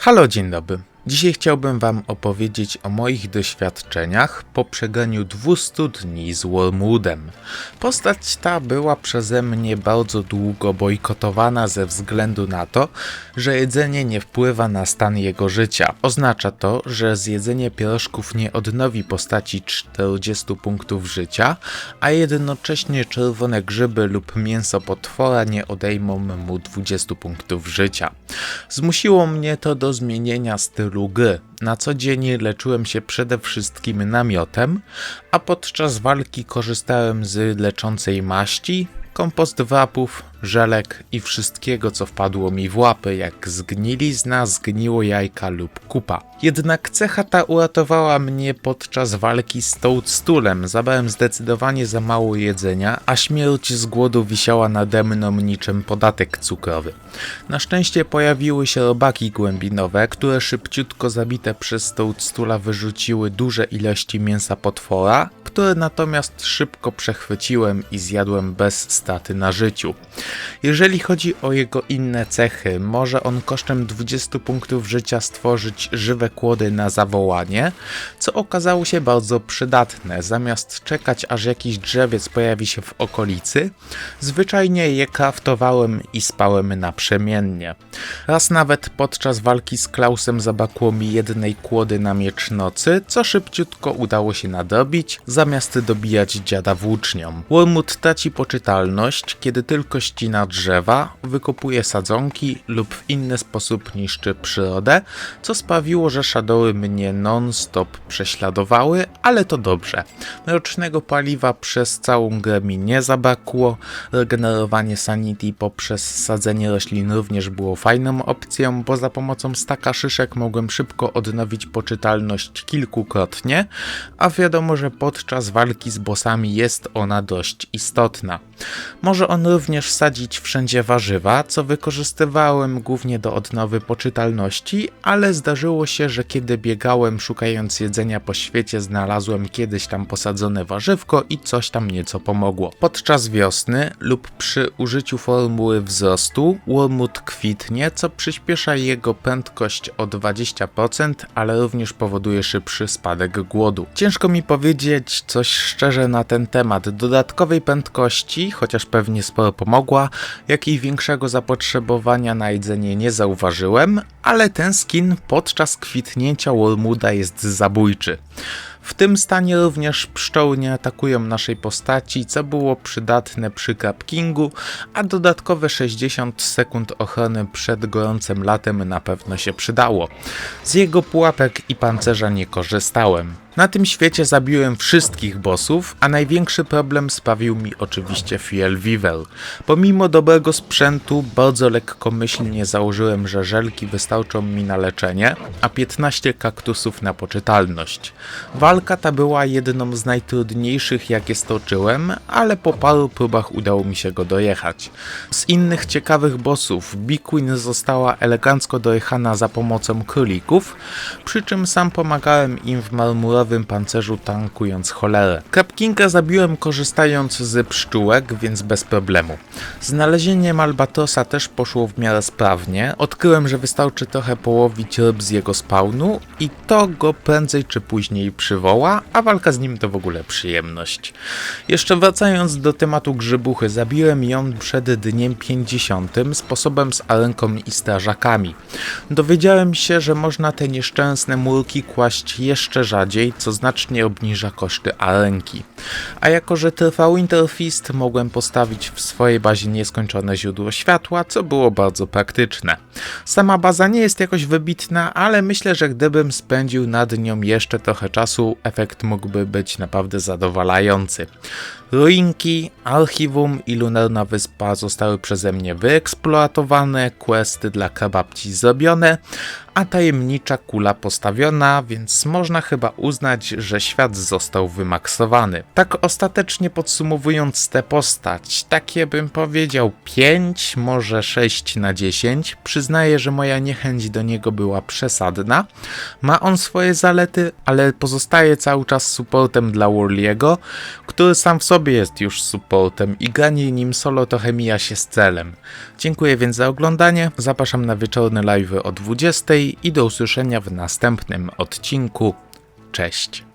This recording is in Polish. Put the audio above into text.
Halo, dzień dobry. Dzisiaj chciałbym Wam opowiedzieć o moich doświadczeniach po przegraniu 200 dni z Wormwoodem. Postać ta była przeze mnie bardzo długo bojkotowana ze względu na to, że jedzenie nie wpływa na stan jego życia. Oznacza to, że zjedzenie pierożków nie odnowi postaci 40 punktów życia, a jednocześnie czerwone grzyby lub mięso potwora nie odejmą mu 20 punktów życia. Zmusiło mnie to do zmienienia stylu Na co dzień leczyłem się przede wszystkim namiotem, a podczas walki korzystałem z leczącej maści, kompost wapów, żelek i wszystkiego, co wpadło mi w łapy, jak zgnilizna, zgniło jajka lub kupa. Jednak cecha ta uratowała mnie podczas walki z Toadstoolem. Zabrałem zdecydowanie za mało jedzenia, a śmierć z głodu wisiała nade mną niczym podatek cukrowy. Na szczęście pojawiły się robaki głębinowe, które szybciutko zabite przez Toadstoola wyrzuciły duże ilości mięsa potwora, które natomiast szybko przechwyciłem i zjadłem bez straty na życiu. Jeżeli chodzi o jego inne cechy, może on kosztem 20 punktów życia stworzyć żywe kłody na zawołanie, co okazało się bardzo przydatne. Zamiast czekać aż jakiś drzewiec pojawi się w okolicy, zwyczajnie je kraftowałem i spałem naprzemiennie. Raz nawet podczas walki z Klausem zabrakło mi jednej kłody na miecz nocy, co szybciutko udało się nadrobić, zamiast dobijać dziada włócznią. Wormwood traci poczytalność, kiedy tylko ścina drzewa, wykopuje sadzonki lub w inny sposób niszczy przyrodę, co sprawiło, że shadowy mnie non-stop prześladowały, ale to dobrze. Rocznego paliwa przez całą grę mi nie zabrakło, regenerowanie sanity poprzez sadzenie roślin również było fajną opcją, bo za pomocą staka szyszek mogłem szybko odnowić poczytalność kilkukrotnie, a wiadomo, że podczas walki z bossami jest ona dość istotna. Może on również sadzić wszędzie warzywa, co wykorzystywałem głównie do odnowy poczytalności, ale zdarzyło się, że kiedy biegałem szukając jedzenia po świecie, znalazłem kiedyś tam posadzone warzywko i coś tam nieco pomogło. Podczas wiosny lub przy użyciu formuły wzrostu Wormwood kwitnie, co przyspiesza jego prędkość o 20%, ale również powoduje szybszy spadek głodu. Ciężko mi powiedzieć coś szczerze na ten temat. Dodatkowej prędkości, chociaż pewnie sporo pomogła, jak i większego zapotrzebowania na jedzenie nie zauważyłem, ale ten skin podczas kwitnięcia Wormwooda jest zabójczy. W tym stanie również pszczoły nie atakują naszej postaci, co było przydatne przy Capkingu, a dodatkowe 60 sekund ochrony przed gorącym latem na pewno się przydało. Z jego pułapek i pancerza nie korzystałem. Na tym świecie zabiłem wszystkich bossów, a największy problem sprawił mi oczywiście Fiel Weevil. Pomimo dobrego sprzętu, bardzo lekkomyślnie założyłem, że żelki wystarczą mi na leczenie, a 15 kaktusów na poczytalność. Walka ta była jedną z najtrudniejszych jakie stoczyłem, ale po paru próbach udało mi się go dojechać. Z innych ciekawych bossów, Big Queen została elegancko dojechana za pomocą królików, przy czym sam pomagałem im w marmurowym pancerzu tankując cholerę. Kapkinga zabiłem korzystając z pszczółek, więc bez problemu. Znalezienie Malbatosa też poszło w miarę sprawnie. Odkryłem, że wystarczy trochę połowić ryb z jego spawnu i to go prędzej czy później przywoła, a walka z nim to w ogóle przyjemność. Jeszcze wracając do tematu grzybuchy, zabiłem ją przed dniem 50 sposobem z arenką i strażakami. Dowiedziałem się, że można te nieszczęsne murki kłaść jeszcze rzadziej, co znacznie obniża koszty arenki. A jako, że trwał Winterfist, mogłem postawić w swojej bazie nieskończone źródło światła, co było bardzo praktyczne. Sama baza nie jest jakoś wybitna, ale myślę, że gdybym spędził nad nią jeszcze trochę czasu, efekt mógłby być naprawdę zadowalający. Ruinki, archiwum i lunarna wyspa zostały przeze mnie wyeksploatowane, questy dla kebabci zrobione, a tajemnicza kula postawiona, więc można chyba uznać, że świat został wymaksowany. Tak ostatecznie podsumowując tę postać, takie bym powiedział 5, może 6 na 10. Przyznaję, że moja niechęć do niego była przesadna. Ma on swoje zalety, ale pozostaje cały czas supportem dla Warliego, który sam w sobie jest już supportem i granie nim solo trochę mija się z celem. Dziękuję więc za oglądanie, zapraszam na wieczorne live o 20 i do usłyszenia w następnym odcinku. Cześć.